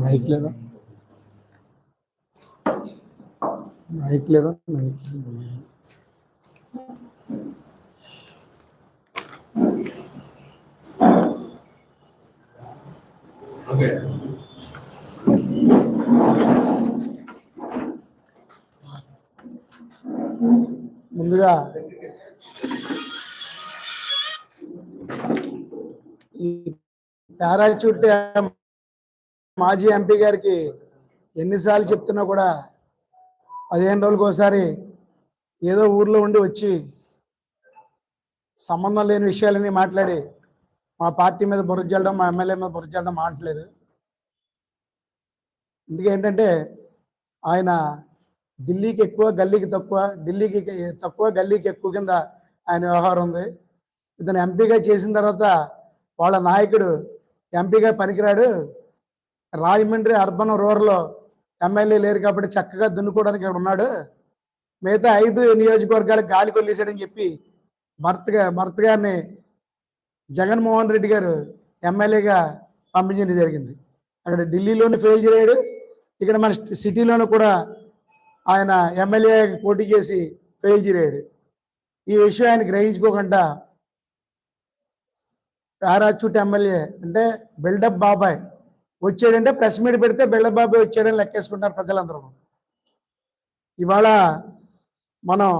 Mic లేదా? Mic లేదా? Mic ముందుగా ఈ పారాచూట్ మాజీ ఎంపీ గారికి ఎన్నిసార్లు చెప్తున్నా కూడా పదిహేను రోజులకు ఒకసారి ఏదో ఊర్లో ఉండి వచ్చి సంబంధం లేని విషయాలని మాట్లాడి మా పార్టీ మీద బుర్ర మా ఎమ్మెల్యే మీద బుర్ర చల్లడం మాట్లేదు ఇందుకేంటంటే ఆయన ఢిల్లీకి ఎక్కువ గల్లీకి తక్కువ ఢిల్లీకి తక్కువ గల్లీకి ఎక్కువ కింద ఆయన వ్యవహారం ఉంది. ఇతను ఎంపీగా చేసిన తర్వాత వాళ్ళ నాయకుడు ఎంపీగా పనికిరాడు. రాజమండ్రి అర్బన్ రూరల్ ఎమ్మెల్యే లేరు కాబట్టి చక్కగా దున్నుకోవడానికి ఇక్కడ ఉన్నాడు. మిగతా ఐదు నియోజకవర్గాలకు గాలి కొల్లేశాడని చెప్పి భర్తగా భర్త గారిని జగన్మోహన్ రెడ్డి గారు ఎమ్మెల్యేగా పంపించడం జరిగింది. అక్కడ ఢిల్లీలోని ఫెయిల్ చేయడు ఇక్కడ మన సిటీలోనూ కూడా ఆయన ఎమ్మెల్యే పోటీ చేసి ఫెయిల్ చేయడు ఈ విషయం ఆయన గ్రహించుకోకుండా పారాచూట్ ఎమ్మెల్యే అంటే బిల్డప్ బాబాయ్ వచ్చాడంటే ప్రెస్ మీట్ పెడితే బెళ్ళబాబు వచ్చాడని లెక్కేసుకుంటారు ప్రజలందరూ. ఇవాళ మనం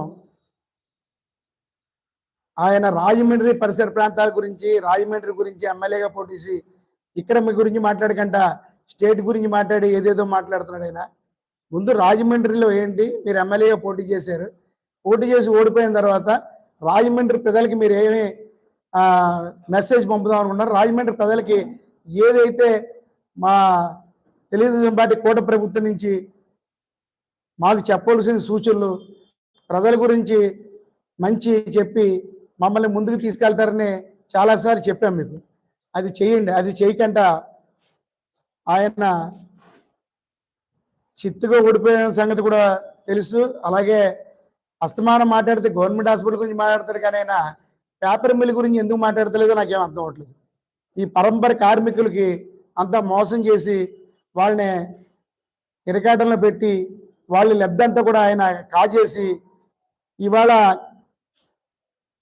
ఆయన రాజమండ్రి పరిసర ప్రాంతాల గురించి రాజమండ్రి గురించి ఎమ్మెల్యేగా పోటీసి ఇక్కడ మీ గురించి మాట్లాడకంట స్టేట్ గురించి మాట్లాడి ఏదేదో మాట్లాడుతున్నాడు ఆయన. ముందు రాజమండ్రిలో ఏంటి? మీరు ఎమ్మెల్యేగా పోటీ చేశారు. పోటీ చేసి ఓడిపోయిన తర్వాత రాజమండ్రి ప్రజలకి మీరు ఏమి మెసేజ్ పంపుదాం అనుకున్నారు రాజమండ్రి ప్రజలకి ఏదైతే మా తెలుగుదేశం పార్టీ కూట ప్రభుత్వం నుంచి మాకు చెప్పవలసిన సూచనలు ప్రజల గురించి మంచి చెప్పి మమ్మల్ని ముందుకు తీసుకెళ్తారని చాలాసార్లు చెప్పాం మీకు. అది చేయండి అది చేయకుండా ఆయన చిత్తుగా ఓడిపోయిన సంగతి కూడా తెలుసు. అలాగే అస్తమానం మాట్లాడితే గవర్నమెంట్ హాస్పిటల్ గురించి మాట్లాడతాడు కానీ ఆయన పేపర్ మిల్ గురించి ఎందుకు మాట్లాడతలేదో నాకేం అర్థం అవ్వట్లేదు. ఈ పరంపర కార్మికులకి అంతా మోసం చేసి వాళ్ళని ఇరకాటంలో పెట్టి వాళ్ళ లబ్ధంతా కూడా ఆయన కాజేసి ఇవాళ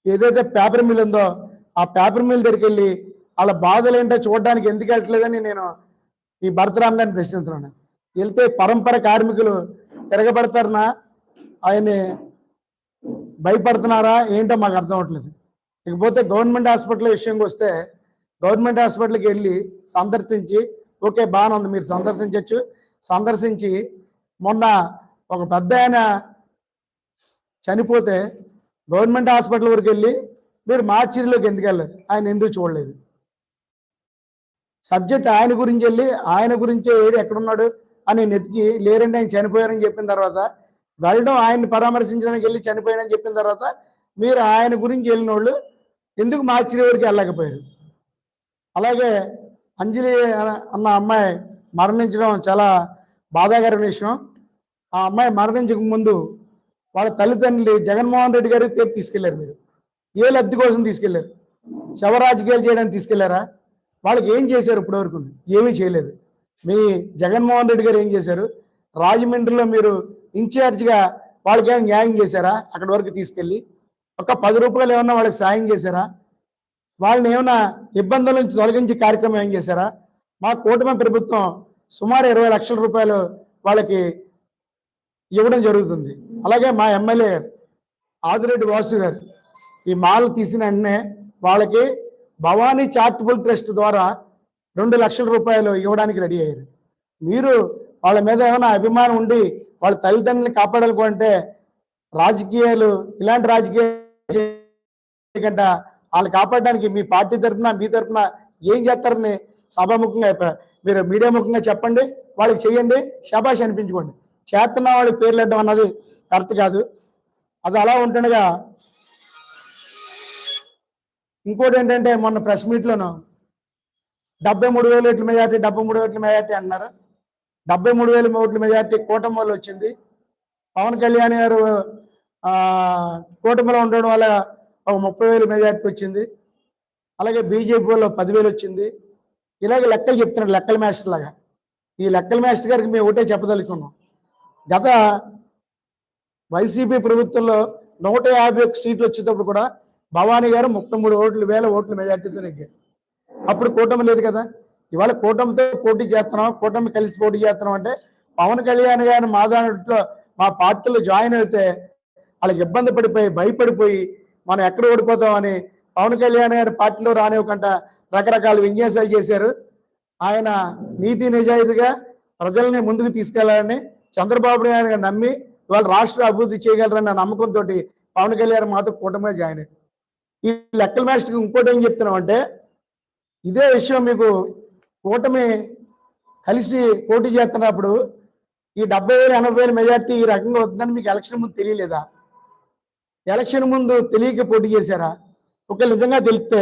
ఏదైతే పేపర్ మిల్ ఉందో ఆ పేపర్ మిల్ దగ్గరికి వెళ్ళి వాళ్ళ బాధలు ఏంటో చూడడానికి ఎందుకు వెళ్ళట్లేదని నేను ఈ భరతరామ్ గారిని ప్రశ్నిస్తున్నాను. వెళ్తే పరంపర కార్మికులు తిరగబడతారనా? ఆయన్ని భయపడుతున్నారా? ఏంటో మాకు అర్థం అవట్లేదు ఇకపోతే గవర్నమెంట్ హాస్పిటల్ విషయంకి వస్తే గవర్నమెంట్ హాస్పిటల్కి వెళ్ళి సందర్శించి ఓకే బాగానే ఉంది మీరు సందర్శించవచ్చు సందర్శించి మొన్న ఒక పెద్ద ఆయన చనిపోతే గవర్నమెంట్ హాస్పిటల్ వరకు వెళ్ళి మీరు మార్చిలోకి ఎందుకు వెళ్ళలేదు? ఆయన ఎందుకు చూడలేదు? సబ్జెక్ట్ ఆయన గురించి వెళ్ళి ఆయన గురించే ఏడు ఎక్కడున్నాడు అని నెతికి లేరండి ఆయన చనిపోయారని చెప్పిన తర్వాత వెళ్ళడం ఆయన్ని పరామర్శించడానికి వెళ్ళి చనిపోయాడని చెప్పిన తర్వాత మీరు ఆయన గురించి వెళ్ళిన వాళ్ళు ఎందుకు మార్చి వరకు వెళ్ళలేకపోయారు? అలాగే అంజలి అన్న అమ్మాయి మరణించడం చాలా బాధాకరమైన విషయం. ఆ అమ్మాయి మరణించక ముందు వాళ్ళ తల్లిదండ్రులు జగన్మోహన్ రెడ్డి గారికి తీర్పు తీసుకెళ్ళారు మీరు. ఏ లబ్ధి కోసం తీసుకెళ్ళారు? శవ రాజకీయాలు చేయడానికి తీసుకెళ్ళారా? వాళ్ళకి ఏం చేశారు ఇప్పటివరకు? ఏమీ చేయలేదు. మీ జగన్మోహన్ రెడ్డి గారు ఏం చేశారు? రాజమండ్రిలో మీరు ఇన్ఛార్జ్గా వాళ్ళకి ఏమైనా న్యాయం చేశారా? అక్కడి వరకు తీసుకెళ్ళి ఒక పది రూపాయలు ఏమన్నా వాళ్ళకి సాయం చేశారా? వాళ్ళని ఏమైనా ఇబ్బందుల నుంచి తొలగించే కార్యక్రమం ఏం చేశారా? మా కూటమి ప్రభుత్వం సుమారు ఇరవై లక్షల రూపాయలు వాళ్ళకి ఇవ్వడం జరుగుతుంది. అలాగే మా ఎమ్మెల్యే గారు ఆదిరెడ్డి వాసు గారు ఈ మాల తీసిన వెంటనే వాళ్ళకి భవానీ చారిటబుల్ ట్రస్ట్ ద్వారా రెండు లక్షల రూపాయలు ఇవ్వడానికి రెడీ అయ్యారు. మీరు వాళ్ళ మీద ఏమైనా అభిమానం ఉండి వాళ్ళ తల్లిదండ్రులను కాపాడాలనుకుంటే రాజకీయాలు ఇలాంటి రాజకీయాలు చేయకుండా వాళ్ళు కాపాడడానికి మీ పార్టీ తరఫున మీ తరఫున ఏం చేస్తారని సభాముఖంగా మీరు మీడియా ముఖంగా చెప్పండి వాళ్ళకి చెయ్యండి శబాష్ అనిపించుకోండి. చేస్తున్న వాళ్ళకి పేర్లు పెట్టడం అన్నది కరెక్ట్ కాదు. అది అలా ఉంటుండగా ఇంకోటి ఏంటంటే మొన్న ప్రెస్ మీట్లోను డెబ్బై మూడు వేల ఓట్ల మెజార్టీ డెబ్బై మూడు ఓట్ల మెజార్టీ అన్నారు. డెబ్బై మూడు వేల ఓట్ల మెజార్టీ కూటమి వల్ల వచ్చింది. పవన్ కళ్యాణ్ గారు కూటమిలో ఉండడం వల్ల ఒక ముప్పై వేలు మెజార్టీ వచ్చింది. అలాగే బీజేపీ వాళ్ళు పదివేలు వచ్చింది. ఇలాగే లెక్కలు చెప్తున్నాడు లెక్కల మాస్టర్ లాగా. ఈ లెక్కల మాస్టర్ గారికి మేము ఒకటే చెప్పదలుచుకున్నాం. గత వైసీపీ ప్రభుత్వంలో నూట యాభై ఒక్క సీట్లు వచ్చేటప్పుడు కూడా భవానీ గారు ముప్పై మూడు ఓట్లు వేల ఓట్లు మెజార్టీతో నెగ్గారు. అప్పుడు కూటమి లేదు కదా. ఇవాళ కూటమితో పోటీ చేస్తున్నాం కూటమి కలిసి పోటీ చేస్తున్నాం అంటే పవన్ కళ్యాణ్ గారి మాదానట్లో మా పార్టీలో జాయిన్ అయితే వాళ్ళకి ఇబ్బంది పడిపోయి భయపడిపోయి మనం ఎక్కడ ఓడిపోతామని పవన్ కళ్యాణ్ గారి పార్టీలో రానివ్వకుండా రకరకాల విన్యాసాలు చేశారు. ఆయన నీతి నిజాయితీగా ప్రజల్ని ముందుకు తీసుకెళ్ళాలని చంద్రబాబు నాయుడు గారు నమ్మి ఇవాళ రాష్ట్ర అభివృద్ధి చేయగలరన్న నమ్మకంతో పవన్ కళ్యాణ్ మాతో కూటమిగా జాయిన్ అయ్యారు. ఈ లెక్కల మాస్టర్కి ఇంకోటి ఏం చెప్తున్నామంటే ఇదే విషయం మీకు కూటమి కలిసి పోటీ చేస్తున్నప్పుడు ఈ డెబ్బై వేలు ఎనభై వేల మెజార్టీ ఈ రకంగా వద్దని మీకు ఎలక్షన్ ముందు తెలియలేదా? ఎలక్షన్ ముందు తెలియక పోటీ చేశారా? ఒక నిజంగా తెలిస్తే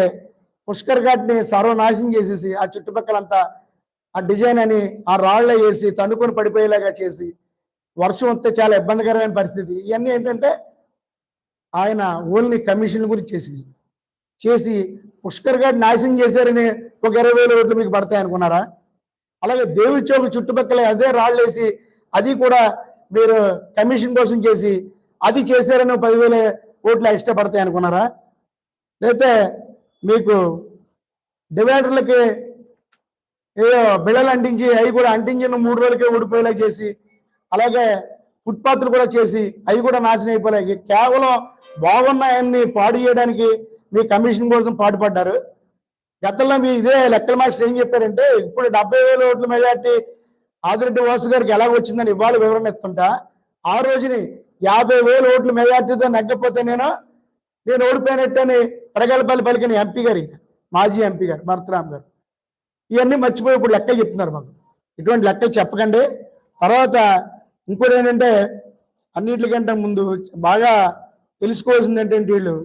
పుష్కర్ ఘాట్ని సర్వనాశనం చేసేసి ఆ చుట్టుపక్కలంతా ఆ డిజైన్ అని ఆ రాళ్ళ వేసి తన్నుకొని పడిపోయేలాగా చేసి వర్షం వస్తే చాలా ఇబ్బందికరమైన పరిస్థితి. ఇవన్నీ ఏంటంటే ఆయన ఓన్లీ కమిషన్ గురించి చేసింది చేసి పుష్కర్ ఘాట్ నాశనం చేశారని ఒక ఇరవై వేల ఓట్లు మీకు పడతాయి అనుకున్నారా? అలాగే దేవి చౌక్ చుట్టుపక్కల అదే రాళ్ళు వేసి అది కూడా మీరు కమిషన్ కోసం చేసి అది చేశారని పదివేల ఓట్లు ఎక్స్ట్రా పడతాయి అనుకున్నారా? లేకపోతే మీకు డివైడర్లకి ఏదో బిళ్ళలు అంటించి అవి కూడా అంటించిన మూడు రోజులకే ఊడిపోయేలా చేసి అలాగే ఫుట్పాత్లు కూడా చేసి అవి కూడా నాశనం అయిపోయాయి కేవలం బాగున్నాయన్ని పాడు చేయడానికి మీ కమిషన్ కోసం పాటుపడ్డారు. గతంలో మీ ఇదే లెక్కల మాస్టర్ ఏం చెప్పారంటే ఇప్పుడు డెబ్బై వేల ఓట్ల మెజార్టీ ఆదిరెడ్డి వాసు గారికి ఎలా వచ్చిందని ఇవాళ వివరణ ఇస్తుంటా. ఆ రోజుని యాభై వేల ఓట్లు మెజార్టీతో నగ్గపోతే నేను నేను ఓడిపోయినట్టని ప్రగల్భాలు పలికిన ఎంపీ గారు ఈయన. మాజీ ఎంపీ గారు భరతరామ్ గారు. ఇవన్నీ మర్చిపోయి ఇప్పుడు లెక్క చెప్తున్నారు మాకు. ఇటువంటి లెక్క చెప్పకండి. తర్వాత ఇంకోటి ఏంటంటే అన్నిటికంటే ముందు బాగా తెలుసుకోవాల్సింది ఏంటంటే వీళ్ళు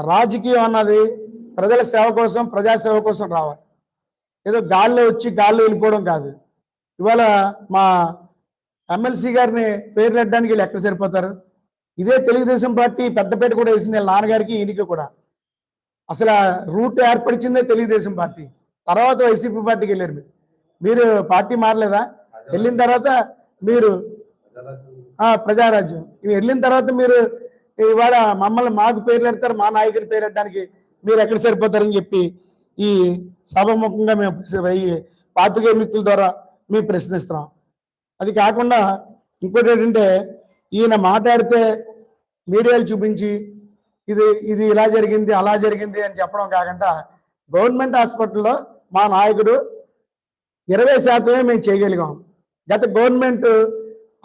రాజకీయం అన్నది ప్రజల సేవ కోసం ప్రజాసేవ కోసం రావాలి. ఏదో గాల్లో వచ్చి గాల్లో వెళ్ళిపోవడం కాదు. ఇవాళ మా ఎమ్మెల్సీ గారిని పేరు పెట్టడానికి వీళ్ళు ఎక్కడ సరిపోతారు? ఇదే తెలుగుదేశం పార్టీ పెద్దపేట కూడా వేసింది వీళ్ళ నాన్నగారికి ఈయనకి కూడా. అసలు రూట్ ఏర్పరిచిందే తెలుగుదేశం పార్టీ. తర్వాత వైసీపీ పార్టీకి వెళ్ళారు మీరు. మీరు పార్టీ మారలేదా? వెళ్ళిన తర్వాత మీరు ప్రజారాజ్యం. ఇవి వెళ్ళిన తర్వాత మీరు ఇవాళ మమ్మల్ని మాకు పేరు పెడతారు మా నాయకుడి పేరు పెట్టడానికి మీరు ఎక్కడ సరిపోతారని చెప్పి ఈ సభముఖంగా మేము ఈ పాత్రికేయ మిత్రుల ద్వారా మేము ప్రశ్నిస్తున్నాం. అది కాకుండా ఇంకోటి ఏంటంటే ఈయన మాట్లాడితే మీడియాలు చూపించి ఇది ఇది ఇలా జరిగింది అలా జరిగింది అని చెప్పడం కాకుండా గవర్నమెంట్ హాస్పిటల్లో మా నాయకుడు ఇరవై శాతమే మేము చేయగలిగాం. గత గవర్నమెంట్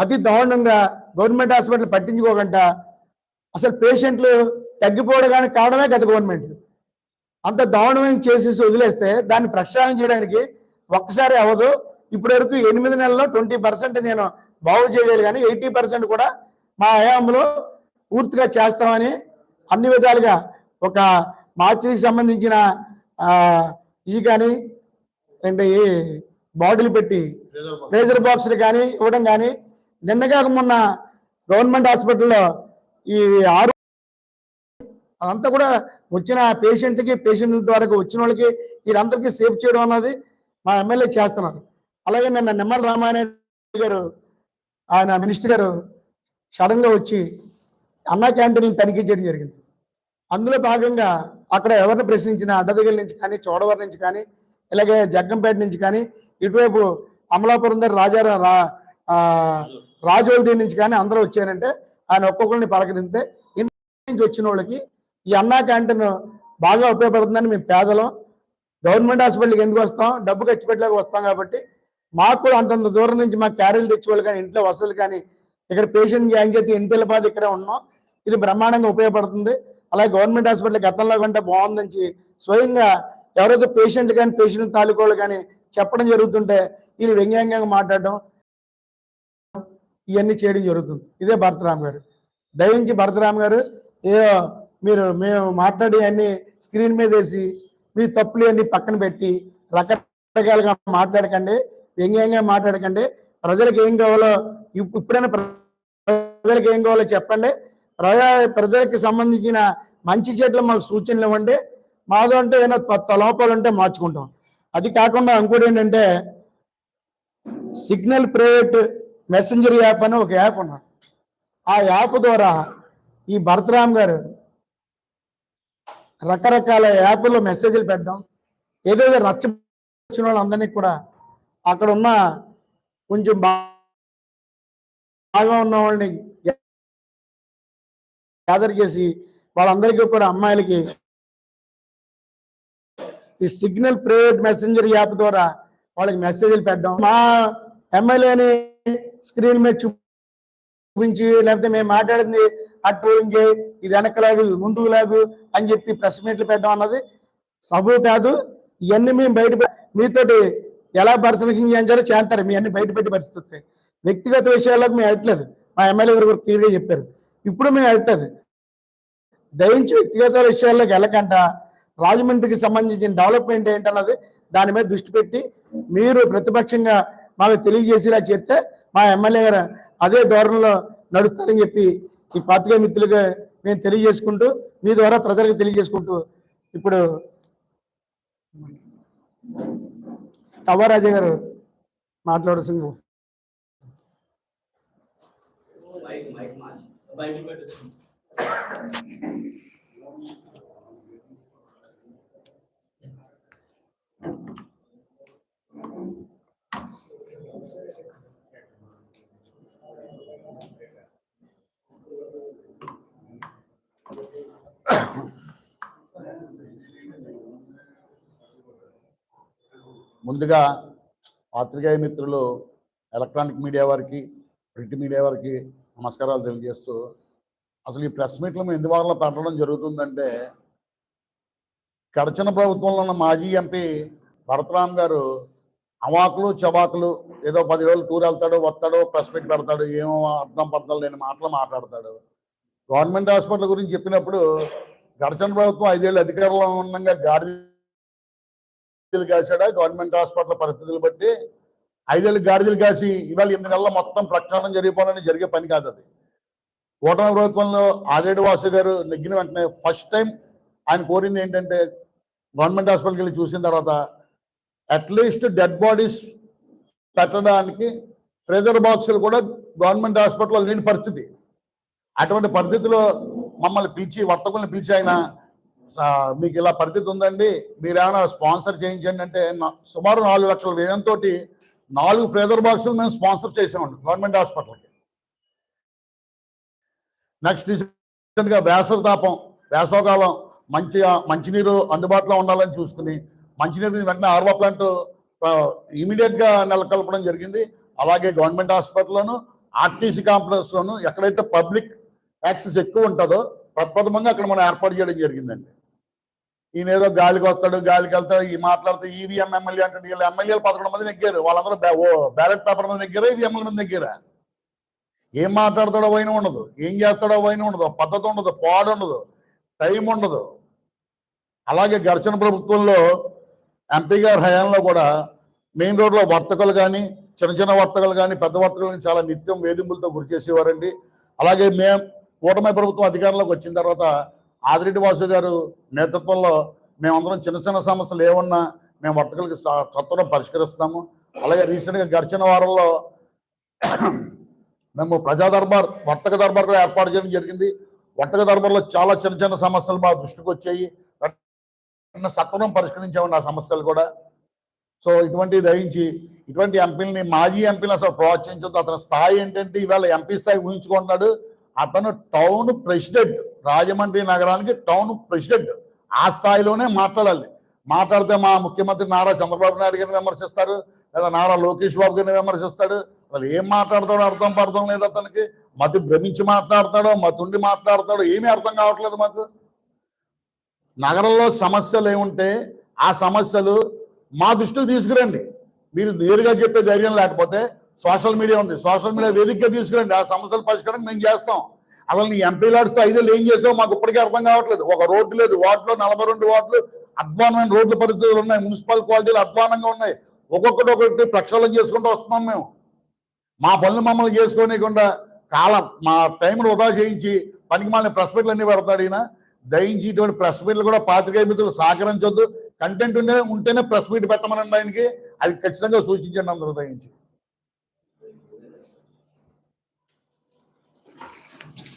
అతి దారుణంగా గవర్నమెంట్ హాస్పిటల్ పట్టించుకోకుండా అసలు పేషెంట్లు తగ్గిపోవడానికి కారణమే గత గవర్నమెంట్. అంత దారుణమైన చేసేసి వదిలేస్తే దాన్ని ప్రక్షాళన చేయడానికి ఒక్కసారి అవ్వదు. ఇప్పటి వరకు ఎనిమిది నెలల్లో ట్వంటీ పర్సెంట్ నేను బాగు చేయగలిగాను ఎయిటీ పర్సెంట్ కూడా మా హయాంలో పూర్తిగా చేస్తామని అన్ని విధాలుగా ఒక మార్చికి సంబంధించిన ఈ కానీ అంటే ఈ బాటిల్ పెట్టి ప్రేజర్ బాక్సులు కానీ ఇవ్వడం కానీ నిన్నగా మొన్న గవర్నమెంట్ హాస్పిటల్లో ఈ ఆరు అదంతా కూడా వచ్చిన పేషెంట్కి పేషెంట్ ద్వారా వచ్చిన వాళ్ళకి వీరందరికీ సేవ్ చేయడం అన్నది మా ఎమ్మెల్యే చేస్తున్నారు. అలాగే నిన్న నిమ్మల రామానాయుడు గారు ఆయన మినిస్టర్ గారు సడన్గా వచ్చి అన్నా క్యాంటీన్ తనిఖీ చేయడం జరిగింది. అందులో భాగంగా అక్కడ ఎవరిని ప్రశ్నించిన అడ్డదగిరి నుంచి కానీ చోడవరం నుంచి కానీ ఇలాగే జగ్గంపేట నుంచి కానీ ఇటువైపు అమలాపురం దగ్గర రాజా రా నుంచి కానీ అందరూ వచ్చారంటే ఆయన ఒక్కొక్కరిని పలకరిస్తే ఇంత నుంచి వచ్చిన వాళ్ళకి ఈ అన్నా క్యాంటీన్ బాగా ఉపయోగపడుతుందని మేము పేదలం. గవర్నమెంట్ హాస్పిటల్కి ఎందుకు వస్తాం? డబ్బు ఖర్చు పెట్టలేక వస్తాం కాబట్టి మాకు కూడా అంతంత దూరం నుంచి మాకు క్యారీలు తెచ్చుకోవాలి కానీ ఇంట్లో వసతులు కానీ ఇక్కడ పేషెంట్ యాంగ్జైటీ ఇంటిల బాధ ఇక్కడే ఉన్నాం ఇది బ్రహ్మాండంగా ఉపయోగపడుతుంది. అలాగే గవర్నమెంట్ హాస్పిటల్ గతంలో కంటే బాగుందని స్వయంగా ఎవరైతే పేషెంట్ కానీ పేషెంట్ తాలూకోళ్ళు కానీ చెప్పడం జరుగుతుంటే ఈయన వ్యంగ్యంగా మాట్లాడడం ఇవన్నీ చేయడం జరుగుతుంది. ఇదే భరతరామ్ గారు. దయించి భరతరామ్ గారు ఏదో మీరు మేము మాట్లాడి అన్ని స్క్రీన్ మీద వేసి మీ తప్పులు అన్ని పక్కన పెట్టి రకరకాలుగా మాట్లాడకండి. వ్యంగ్యంగా మాట్లాడకండి. ప్రజలకు ఏం కావాలో ఇప్పుడైనా ప్ర- ప్రజలకు ఏం కావాలో చెప్పండి. ప్రజా ప్రజలకు సంబంధించిన మంచి చెట్లు మాకు సూచనలు ఇవ్వండి. మాదో అంటే ఏమైనా కొత్త లోపాలు ఉంటే మార్చుకుంటాం. అది కాకుండా ఇంకోటి ఏంటంటే సిగ్నల్ ప్రైవేట్ మెసెంజర్ యాప్ అని ఒక యాప్ ఉన్నాడు ఆ యాప్ ద్వారా ఈ భరతరామ్ గారు రకరకాల యాప్లో మెసేజ్లు పెట్టడం. ఏదేదో రచ్చ వచ్చిన వాళ్ళందరినీ కూడా అక్కడ ఉన్న కొంచెం బాగా ఉన్న వాళ్ళని గ్యాదర్ చేసి వాళ్ళందరికీ కూడా అమ్మాయిలకి ఈ సిగ్నల్ ప్రైవేట్ మెసెంజర్ యాప్ ద్వారా వాళ్ళకి మెసేజ్లు పెట్టడం. మా ఎమ్మెల్యేని స్క్రీన్ మీద చూపించి లేకపోతే మేము మాట్లాడింది అటు ఇంకే ఇది వెనకలాగు ఇది ముందుకు లాగు అని చెప్పి ప్రెస్ మీట్లు పెట్టడం అన్నది సబు కాదు. ఇవన్నీ మేము బయట మీతోటి ఎలా పరిశ్రమించాలో చేయించాలో చేస్తారు. మీ అన్ని బయట పెట్టి పరిస్థితి వ్యక్తిగత విషయాలకు మేము వెళ్ళట్లేదు. మా ఎమ్మెల్యే గారు క్లియర్గా చెప్పారు. ఇప్పుడు మేము వెళ్తుంది. దయించి వ్యక్తిగత విషయాల్లోకి వెళ్ళకంట. రాజమండ్రికి సంబంధించిన డెవలప్మెంట్ ఏంటన్నది దాని మీద దృష్టి పెట్టి మీరు ప్రతిపక్షంగా మాకు తెలియజేసేలా చేస్తే మా ఎమ్మెల్యే గారు అదే ధోరణిలో నడుస్తారని చెప్పి ఈ పాతిక మిత్రులుగా మేము తెలియజేసుకుంటూ మీ ద్వారా ప్రజలకు తెలియజేసుకుంటూ ఇప్పుడు తవ్వరాజు గారు మాట్లాడుతుంది మైక్ మైక్ మార్చ్ బయట పెట్టు ముందుగా పాత్రికేయ మిత్రులు ఎలక్ట్రానిక్ మీడియా వారికి ప్రింట్ మీడియా వారికి నమస్కారాలు తెలియజేస్తూ అసలు ఈ ప్రెస్ మీట్లు ఎన్ని వారాలు పెట్టడం జరుగుతుందంటే గడచిన ప్రభుత్వంలో ఉన్న మాజీ ఎంపీ భరతరామ్ గారు అవాకులు చవాకులు ఏదో పది రోజులు టూర్ వెళ్తాడు వస్తాడు ప్రెస్ మీట్ పెడతాడు ఏమో అర్థం పడతాడు లేని మాటలు మాట్లాడతాడు. గవర్నమెంట్ హాస్పిటల్ గురించి చెప్పినప్పుడు గడచిన ప్రభుత్వం ఐదేళ్ళు అధికారంలో ఉండగా గాడి పరిస్థితులు కాసాడా గవర్నమెంట్ హాస్పిటల్ పరిస్థితులు బట్టి ఐదేళ్ళు గాడిదలు కాసి ఇవాళ ఎనిమిది నెలల మొత్తం ప్రక్షాళన జరిగిపోవాలని జరిగే పని కాదు అది. కూటమి ప్రభుత్వంలో ఆదిరెడ్డి వాసు గారు నెగ్గిన వెంటనే ఫస్ట్ టైం ఆయన కోరింది ఏంటంటే గవర్నమెంట్ హాస్పిటల్కి వెళ్ళి చూసిన తర్వాత అట్లీస్ట్ డెడ్ బాడీస్ పెట్టడానికి ఫ్రెజర్ బాక్సులు కూడా గవర్నమెంట్ హాస్పిటల్లో లేని పరిస్థితి. అటువంటి పరిస్థితిలో మమ్మల్ని పిలిచి వర్తకుల్ని పిలిచి ఆయన మీకు ఇలా పరిస్థితి ఉందండి. మీరు ఏమైనా స్పాన్సర్ చేయించండి అంటే సుమారు నాలుగు లక్షల వ్యయంతో నాలుగు ఫ్రేదర్ బాక్సులు మేము స్పాన్సర్ చేసామండి గవర్నమెంట్ హాస్పిటల్కి. నెక్స్ట్ రీసెంట్గా వేసవి తాపం వేసవకాలం మంచిగా మంచినీరు అందుబాటులో ఉండాలని చూసుకుని మంచినీరు వెంటనే ఆర్వా ప్లాంట్ ఇమీడియట్గా నెలకొల్పడం జరిగింది. అలాగే గవర్నమెంట్ హాస్పిటల్లోను ఆర్టీసీ కాంప్లెక్స్లోను ఎక్కడైతే పబ్లిక్ యాక్సెస్ ఎక్కువ ఉంటుందో ప్రప్రథమంగా అక్కడ మనం ఏర్పాటు చేయడం జరిగిందండి. ఈయన ఏదో గాలికి వస్తాడు గాలికి వెళ్తాడు ఈ మాట్లాడితే ఈవీఎం ఎమ్మెల్యే అంటే వీళ్ళు ఎమ్మెల్యేలు పదకొండు మంది నెగ్గారు. వాళ్ళందరూ బ్యాలెట్ పేపర్ మీద నెగ్గారా? ఈవీఎంల మీద నెగ్గారా? ఏం మాట్లాడతాడో వైన ఉండదు. ఏం చేస్తాడో వైన ఉండదు. పద్ధతి ఉండదు. పాడు ఉండదు. టైం ఉండదు. అలాగే గడిచిన ప్రభుత్వంలో ఎంపీ గారి హయాంలో కూడా మెయిన్ రోడ్లో వర్తకులు కానీ చిన్న చిన్న వర్తకులు కానీ పెద్ద వర్తకులు కానీ చాలా నిత్యం వేధింపులతో గురి చేసేవారండి. అలాగే మేము కూటమి ప్రభుత్వం అధికారంలోకి వచ్చిన తర్వాత ఆదిరెడ్డి వాసు గారు నేతృత్వంలో మేమందరం చిన్న చిన్న సమస్యలు ఏమన్నా మేము వర్తకులకి స- సత్వరం పరిష్కరిస్తాము. అలాగే రీసెంట్గా గడిచిన వారంలో మేము ప్రజా దర్బార్ వర్తక దర్బార్ కూడా ఏర్పాటు చేయడం జరిగింది. వర్తక దర్బార్లో చాలా చిన్న చిన్న సమస్యలు మా దృష్టికి వచ్చాయి. సత్వరం పరిష్కరించామండి ఆ సమస్యలు కూడా. సో ఇటువంటి దయించి ఇటువంటి ఎంపీలని మాజీ ఎంపీని అసలు ప్రోత్సహించొద్దు. అతని స్థాయి ఏంటంటే ఇవాళ ఎంపీ స్థాయి ఊహించుకుంటున్నాడు. అతను టౌన్ ప్రెసిడెంట్. రాజమండ్రి నగరానికి టౌన్ ప్రెసిడెంట్. ఆ స్థాయిలోనే మాట్లాడాలి. మాట్లాడితే మా ముఖ్యమంత్రి నారా చంద్రబాబు నాయుడు గారిని విమర్శిస్తారు లేదా నారా లోకేష్ బాబు గారిని విమర్శిస్తాడు. అసలు ఏం మాట్లాడతాడో అర్థం పడతాం లేదు అతనికి. మతి భ్రమించి మాట్లాడతాడో మతుండి మాట్లాడతాడో ఏమీ అర్థం కావట్లేదు మాకు. నగరంలో సమస్యలు ఏముంటే ఆ సమస్యలు మా దృష్టికి తీసుకురండి. మీరు నేరుగా చెప్పే ధైర్యం లేకపోతే సోషల్ మీడియా ఉంది. సోషల్ మీడియా వేదికగా తీసుకురండి. ఆ సమస్యలు పరిష్కారం మేము చేస్తాం. అసలు నీ ఎంపీ ఐదేళ్ళు ఏం చేసావు మాకు ఇప్పటికే అర్థం కావట్లేదు. ఒక రోడ్డు లేదు వార్డులో నలభై రెండు వార్డులు అధ్వానమైన రోడ్ల పరిస్థితులు ఉన్నాయి మున్సిపల్ క్వాలిటీలు అధ్వానంగా ఉన్నాయి. ఒక్కొక్కటి ఒక్కొక్కటి ప్రక్షాళన చేసుకుంటూ వస్తున్నాం మేము. మా పనులు మమ్మల్ని చేసుకోనికుండా కాలం మా టైంను వృధా చేయించి పనికి మళ్ళీ ప్రెస్ మీట్లు అన్ని పెడతాడు ఈయన. దయించి ఇటువంటి ప్రెస్ మీట్లు కూడా పాత్రికేయ మిత్రులు సహకరించొద్దు. కంటెంట్ ఉంటే ఉంటేనే ప్రెస్ మీట్ పెట్టమనండి ఆయనకి. అది ఖచ్చితంగా సూచించండి అందరూ దయించి.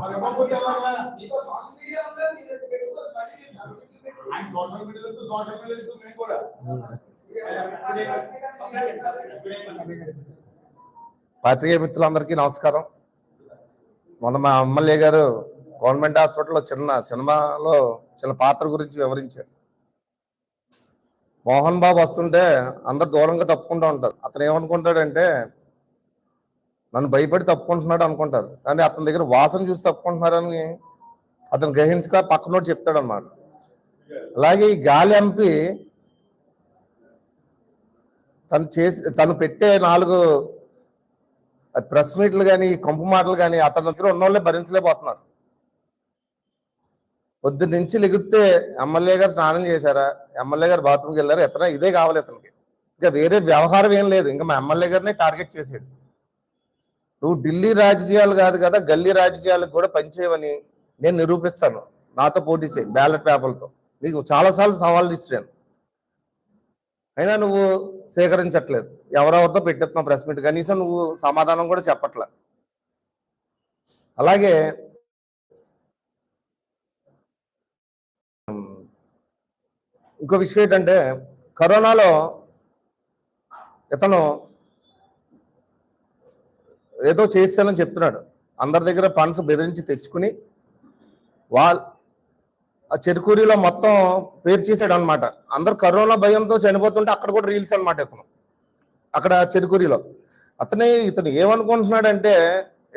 మరి ఇవ్వకపోతే ఎలాగా? మీకు సోషల్ మీడియా ఉందా మీరు అది పెట్టుకోవచ్చు మళ్ళీ మీరు అభివృద్ధి పెట్టుకోవచ్చు. ఆయన సోషల్ మీడియాలో సోషల్ మీడియాలో మేము కూడా మీరు ఎవరైనా ప్రశ్న కానీ మీరు అంటారు. పాత్రికేయ మిత్రులందరికీ నమస్కారం. మొన్న మా ఎమ్మెల్యే గారు గవర్నమెంట్ హాస్పిటల్లో చిన్న సినిమాలో చిన్న పాత్ర గురించి వివరించారు. మోహన్ బాబు వస్తుంటే అందరు దూరంగా తప్పుకుంటూ ఉంటారు. అతను ఏమనుకుంటాడంటే నన్ను భయపడి తప్పుకుంటున్నాడు అనుకుంటారు. కానీ అతని దగ్గర వాసన చూసి తప్పుకుంటున్నారని అతను గ్రహించక పక్కనోటి చెప్తాడనమాట అలాగే ఈ గాలి ఎంపి తను చేసి తను పెట్టే నాలుగు ప్రెస్ మీట్లు కానీ కంపు మాటలు కానీ అతని దగ్గర ఉన్నోళ్ళే భరించలేకపోతున్నారు. పొద్దు నుంచి లెగితే ఎమ్మెల్యే గారు స్నానం చేశారా? ఎమ్మెల్యే గారు బాత్రూమ్కి వెళ్ళారు? ఎత్తనా? ఇదే కావాలి ఇతనికి ఇంకా వేరే వ్యవహారం ఏం లేదు. ఇంకా మా ఎమ్మెల్యే గారిని టార్గెట్ చేసాడు నువ్వు ఢిల్లీ రాజకీయాలు కాదు కదా గల్లీ రాజకీయాలకు కూడా పనిచేయవని నేను నిరూపిస్తాను. నాతో పోటీ చేయి బ్యాలెట్ పేపర్లతో. నీకు చాలాసార్లు సవాళ్ళు ఇచ్చాను. అయినా నువ్వు సేకరించట్లేదు. ఎవరెవరితో పెట్టేస్తున్నావు ప్రెస్ మీట్? కనీసం నువ్వు సమాధానం కూడా చెప్పట్లే. అలాగే ఇంకో విషయం ఏంటంటే కరోనాలో ఇతను ఏదో చేస్తానని చెప్తున్నాడు. అందరి దగ్గర ఫండ్స్ బెదిరించి తెచ్చుకుని వాళ్ళ ఆ చెరుకూరిలో మొత్తం పేరు చేశాడు అనమాట అందరు కరోనా భయంతో చనిపోతుంటే అక్కడ కూడా రీల్స్ అనమాట ఇతను. అక్కడ చెరుకూరిలో. అతనే ఇతను ఏమనుకుంటున్నాడంటే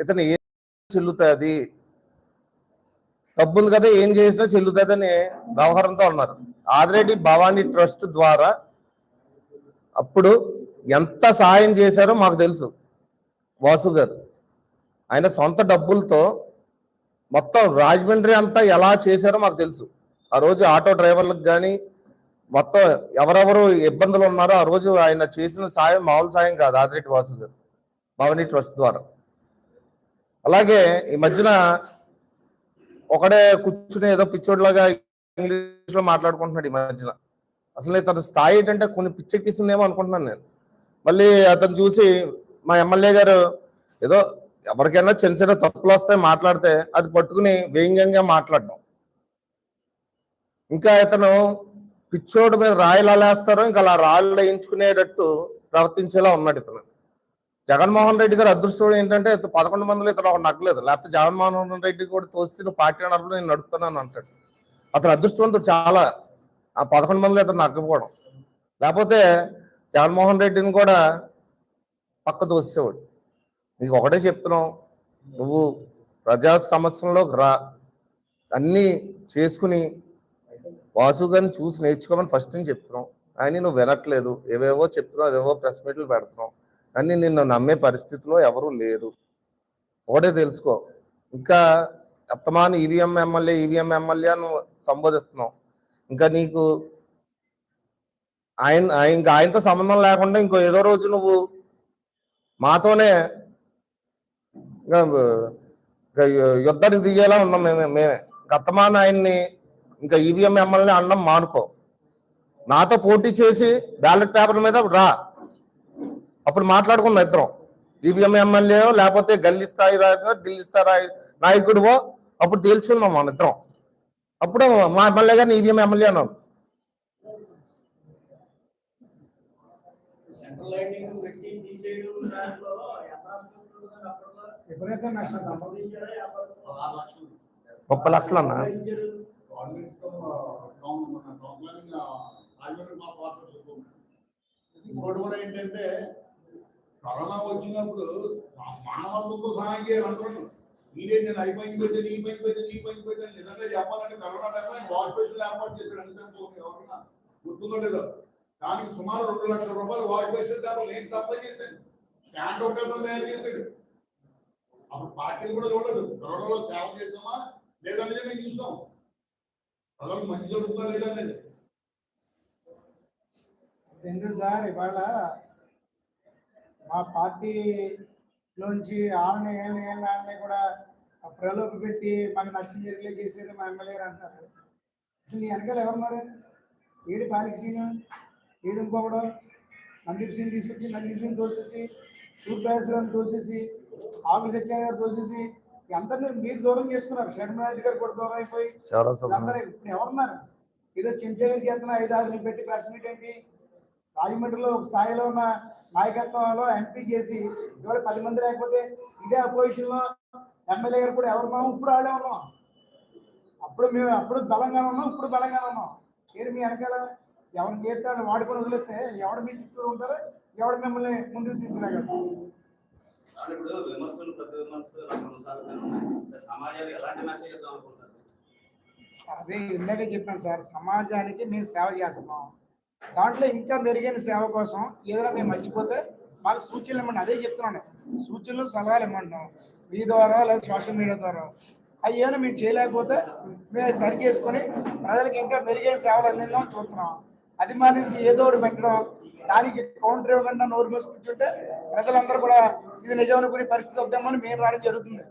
ఇతను ఏం చెల్లుతుంది. డబ్బులు కదా ఏం చేసినా చెల్లుతుందని వ్యవహారంతో ఉన్నారు. ఆదిరెడ్డి భవానీ ట్రస్ట్ ద్వారా అప్పుడు ఎంత సహాయం చేశారో మాకు తెలుసు. వాసు గారు. ఆయన సొంత డబ్బులతో మొత్తం రాజమండ్రి అంతా ఎలా చేశారో మాకు తెలుసు. ఆ రోజు ఆటో డ్రైవర్లకు కానీ మొత్తం ఎవరెవరు ఇబ్బందులు ఉన్నారో ఆ రోజు ఆయన చేసిన సాయం మామూలు సాయం కాదు ఆదిరెడ్డి వాసు గారు భవని ట్రస్ట్ ద్వారా. అలాగే ఈ మధ్యన ఒకడే కూర్చుని ఏదో పిచ్చోడ్లాగా ఇంగ్లీష్లో మాట్లాడుకుంటున్నాడు ఈ మధ్యన. అసలు తన స్థాయి ఏంటంటే కొన్ని పిచ్చెక్కిస్తుందేమో అనుకుంటున్నాను నేను. మళ్ళీ అతను చూసి మా ఎమ్మెల్యే గారు ఏదో ఎవరికైనా చిన్న చిన్న తప్పులు వస్తాయి మాట్లాడితే అది పట్టుకుని వ్యంగ్యంగా మాట్లాడడం ఇంకా ఇతను పిచ్చోడు మీద రాయిలు అలేస్తారో ఇంకా అలా రాళ్ళు వేయించుకునేటట్టు ప్రవర్తించేలా ఉన్నాడు ఇతను. జగన్మోహన్ రెడ్డి గారు అదృష్టం ఏంటంటే పదకొండు మందిలో ఇతను ఒక నగ్గలేదు లేకపోతే జగన్మోహన్ రెడ్డి కూడా తోసి నువ్వు పార్టీ నడుపు నేను నడుపుతున్నాను అంటాడు. అతను అదృష్టవంతుడు చాలా. ఆ పదకొండు మందిలో ఇతను నగ్గకపోవడం. లేకపోతే జగన్మోహన్ రెడ్డిని కూడా పక్క తోసేవాడు నీకు ఒకటే చెప్తున్నావు. నువ్వు ప్రజా సమస్యలోకి రా. అన్నీ చేసుకుని వాసు గారిని చూసి నేర్చుకోమని ఫస్ట్ నుంచి చెప్తున్నావు. ఆయన నువ్వు వినట్లేదు. ఏవేవో చెప్తున్నావు ఏవేవో ప్రెస్ మీట్లు పెడుతున్నావు. కానీ నిన్ను నమ్మే పరిస్థితిలో ఎవరు లేరు. ఒకటే తెలుసుకో. ఇంకా అత్తమాని ఈవీఎం ఎమ్మెల్యే ఈవీఎం ఎమ్మెల్యే అని సంబోధిస్తున్నావు. ఇంకా నీకు ఆయన ఇంకా ఆయనతో సంబంధం లేకుండా ఇంకో ఏదో రోజు నువ్వు మాతోనే యుద్ధానికి దిగేలా ఉన్నాం మేమే మేమే. గతమాన ఆయన్ని ఇంకా ఈవీఎం ఎమ్మెల్యే అనడం మానుకో. నాతో పోటీ చేసి బ్యాలెట్ పేపర్ మీద రా. అప్పుడు మాట్లాడుకుందాం ఇద్దరం. ఈవీఎం ఎమ్మెల్యే లేకపోతే గల్లీ స్థాయి ఢిల్లీ స్థాయి నాయకుడివో అప్పుడు తేల్చుకుందాం మన ఇద్దరం. అప్పుడు మా ఎమ్మెల్యే గారిని ఈవీఎం ఎమ్మెల్యే అన్నాను సెంట్రల్ లైటింగ్ పెట్టి తీసేయడం దాంట్లో ఎంత విపరీత నష్టం. ముప్పై లక్షలు అన్న ఇచ్చారు. ఇంకోటి కూడా ఏంటంటే కరోనా వచ్చినప్పుడు మానవత్వంతో సహాయం చేయాలి అందరూ నేనే ఐ పైకి పెట్టాను ఈ పైకి పెట్టాను ఈ పైకి పెట్టాను నిజంగా చెప్పాలంటే కరోనా టైంలో బేసిన్ ఏర్పాటు చేశాడు అంటే ఎవరన్నా గుర్తుందో లేదో దానికి సుమారు రెండు లక్షల రూపాయలు వాష్ డబ్బులు నేను సప్లై చేశాను స్టాండ్ ఒకటే తయారు చేశాడు అప్పుడు పార్టీలు కూడా చూడలేదు. కరోనాలో సేవ చేసామా లేదనేది మేము చూసాం? ప్రజలకు మంచి జరుగుతుందా లేదనేది ఎందుకు సార్ ఇవాళ మా పార్టీ లోంచి వీళ్ళని ఏళ్ళని ఏళ్ళని కూడా ప్రలోభ పెట్టి మాకు నష్టం జరిగే చేసేది మా ఎమ్మెల్యే అంటారు. అసలు నీ వెనకాల ఎవరు మరి ఏడు పాలిక సీను ఏడు ఇంకొకడు సందీప్ సింగ్ తీసుకొచ్చి నందీప్ సింగ్ తోసేసి సూర్యప్రకాశ్ తోసేసి ఆకులు సత్యాన్ని గారు తోసేసి అందరినీ మీరు దూరం చేసుకున్నారు. షర్మిలారెడ్డి గారు కూడా దూరం అయిపోయి అందరూ ఇప్పుడు ఎవరున్నారు? ఏదో చెంచాగా చేస్తున్న ఐదు ఆరు పెట్టి ప్రెస్ మీట్ ఏంటి? రాజమండ్రిలో ఒక స్థాయిలో ఉన్న నాయకత్వంలో ఎంపీ చేసి ఇవాళ పది మంది లేకపోతే ఇదే అపోజిషన్లో ఎమ్మెల్యే గారు కూడా ఎవరు ఉన్నాం ఇప్పుడు వాళ్ళే ఉన్నాం. అప్పుడు మేము అప్పుడు బలంగా ఉన్నాం ఇప్పుడు బలంగా ఉన్నాం. ఏది మీ వెనకాల ఎవరిని చేస్తాను వాడుకొని వదిలేస్తే ఎవడు మీ చుట్టూ ఉంటారో? ఎవడు మిమ్మల్ని ముందుకు తీసుకురాగలరు కానీ ఇప్పుడు విమర్శలు ప్రతి విమర్శలు కొనసాగుతూనే ఉన్నాయి. సమాజానికి ఎలాంటి మెసేజ్ ఇద్దాం అనుకుంటారు అదే ఇందాకే చెప్పాను సార్ సమాజానికి మేము సేవ చేస్తున్నాం. దాంట్లో ఇంకా మెరుగైన సేవ కోసం ఏదైనా మేము మర్చిపోతే మాకు సూచనలు ఇవ్వండి. అదే చెప్తున్నాను. సూచనలు సలహాలు ఇవ్వమంటున్నాం మీ ద్వారా లేదా సోషల్ మీడియా ద్వారా. అవి ఏమైనా మేము చేయలేకపోతే మేము సరిచేసుకొని ప్రజలకు ఇంకా మెరుగైన సేవలు అందిందాం చూస్తున్నాం. అది మానేసి ఏదో ఒకటి పెట్టడం దానికి కౌంటర్ ఇవ్వకుండా నోరు మూసుకుంటుంటే కూర్చుంటే ప్రజలందరూ కూడా ఇది నిజం అనుకునే పరిస్థితి వద్దామని మేము రావడం జరుగుతుంది.